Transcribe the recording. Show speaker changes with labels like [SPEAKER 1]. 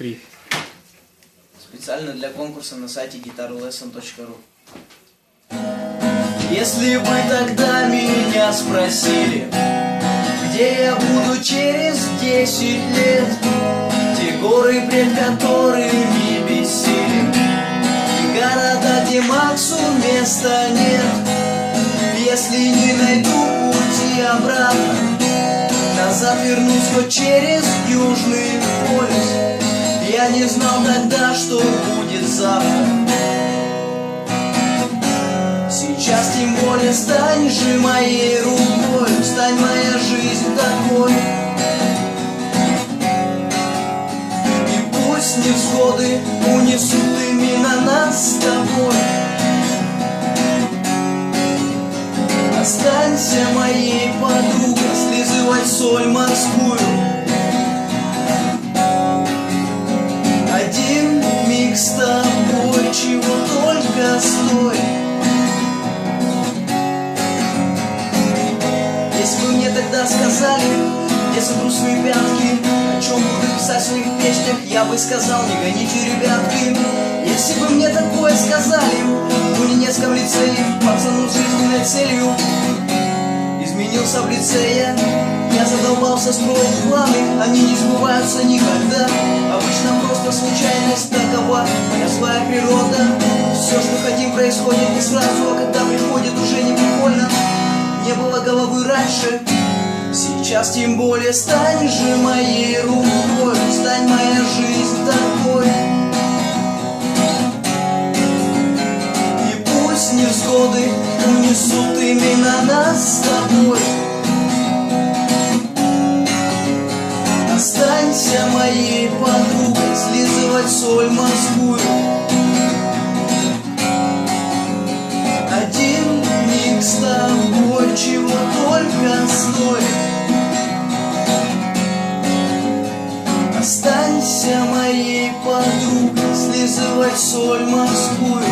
[SPEAKER 1] Три.
[SPEAKER 2] Специально для конкурса на сайте guitarlesson.ru Если бы тогда меня спросили, где я буду через десять лет, те горы, пред которыми бессилен, города, где Максу места нет, если не найду пути обратно, назад вернусь хоть через Южный. Я не знал тогда, что будет завтра. Сейчас тем более стань же моей рукой, стань моя жизнь такой. И пусть невзгоды унесут именно нас с тобой. Останься моей подругой, слизывай соль морскую. Тогда сказали, я сотру свои пятки, о чем буду писать в своих песнях, я бы сказал, не гоните, ребятки. Если бы мне такое сказали, в Унинецком лицее, пацану с жизненной целью, изменился в лицее, я задолбался строить планы, они не сбываются никогда. Обычно просто случайность такова, моя злая природа. Все, что хотим, происходит не сразу, а когда приходит, уже не прикольно. Не было головы раньше, сейчас тем более стань же моей рукой, стань моя жизнь такой. И пусть невзгоды унесут именно нас с тобой. Останься моей подругой, слизывать соль морскую. Один миг с тобой, чего только стоит. Останься моей подругой, слизывать соль морскую.